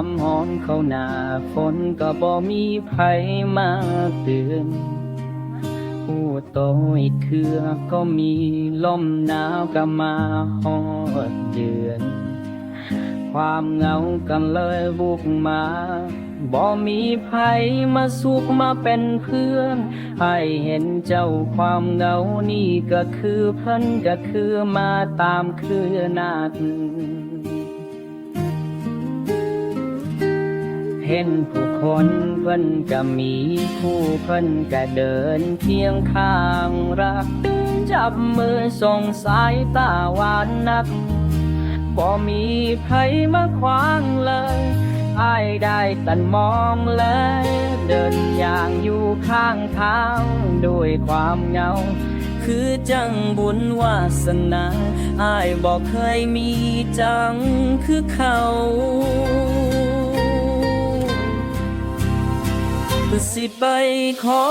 ความหอมเข้าหนาฝนก็บ่มีไผมาเตือนผู้โตอีกเครือก็มีลมหนาวก็มาฮอดเดือน ความเหงากันเลยบุกมาบ่มีไผมาสุขมาเป็นเพื่อน ให้เห็นเจ้าความเหงานี่ก็คือเพิ่นก็คือมาตามคือนาด เห็นผู้คนเพิ่นก็มีผู้เพิ่นก็เดินเคียงข้างรัก จับมือส่งสายตาหวานนักบ่มีไผมาขวางเลยอายได้ตันมองเลย เดินอย่างอยู่ข้างทางด้วยความเงา คือจังบุญวาสนาอายบอกเคยมีจังคือเขา สิไปขอ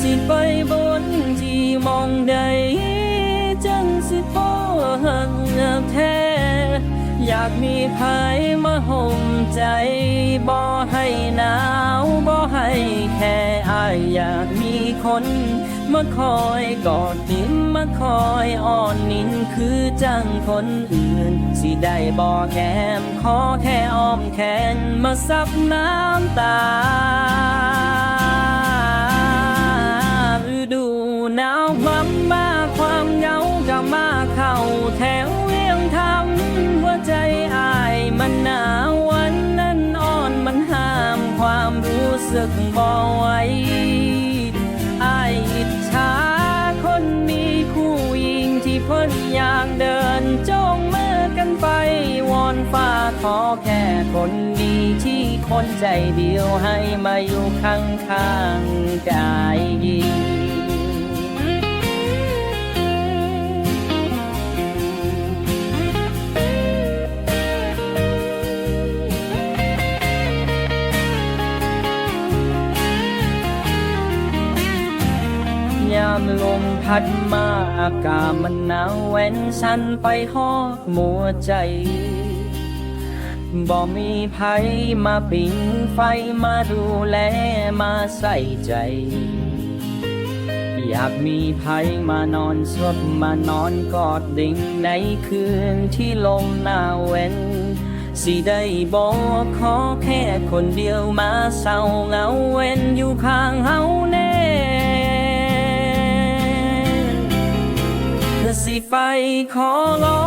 สิไปบนที่มองใดจังสิพอหักแท้ อยากมีภายมาห่มใจบ่ให้หนาวบ่ให้แค่อายอยากมีคน มาคอยกอดนิ้มมาคอยอ่อนนินคือจังคนอื่น สิได้บ่แก้มขอแค่อ้อมแขนมาซับน้ำตาฤดูหนาวความมาความเหงาก็มาเข้าแถวเวียงทำหัวใจอายมันหนาววันนั้นอ่อนมันห้ามความรู้สึกบ่ไว เพิ่นอยากเดินจ้องมือกันไป วอนฟ้าขอแค่คนดีที่คนใจเดียวให้มาอยู่ข้างๆกายยิง ยามลมพัดมาอากาศมันหนาวแหวนฉันไปหอกมัวใจบ่มีภัยมาปิงไฟมาดูแลมาใส่ใจ อยากมีภัยมานอนสดมานอนกอดดิ่งในคืนที่ลมหนาวเว้น สิได้บอกขอแค่คนเดียวมาเศร้าเหงาเว้นอยู่ข้างเฮา ไปขอรอ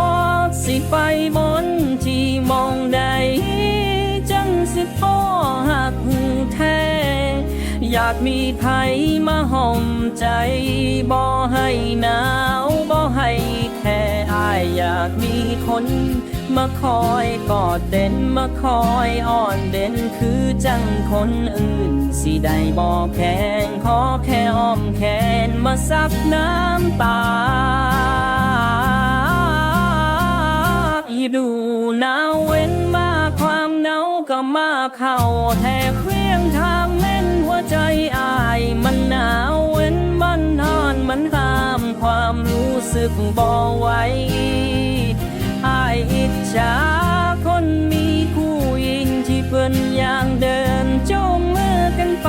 สิไปบนที่มองใดจังสิพ่อหักแท้ อยากมีภัยมาห่มใจบ่ให้หนาวบ่ให้แค่อายอยากมีคนมาคอยกอดเด่นมาคอยอ่อนเด่นคือจังคนอื่น สิได้บอกแข็งขอแค่อ้อมแขนมาซับน้ำตา อีดูหนาวเว้นมาความหงาวก็มาเข้าแทบเครียงทางเล่นหัวใจอายมันหนาวเว้นมันนอนมันห้ามความรู้สึกบ่ไหวอายอิจฉาคนมีคู่หญิงที่เพิ่อนอย่างเดินจงมือกันไป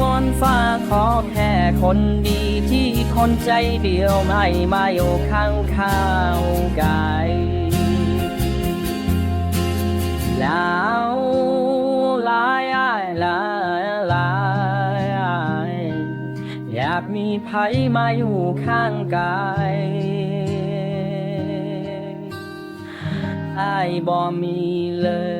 วอนฟ้าขอแค่คนดีที่คนใจเดียวไม่มาอยู่ข้างข้าวกายากมีไผมาอยู่ข้างกายอ้ายบ่มีเลย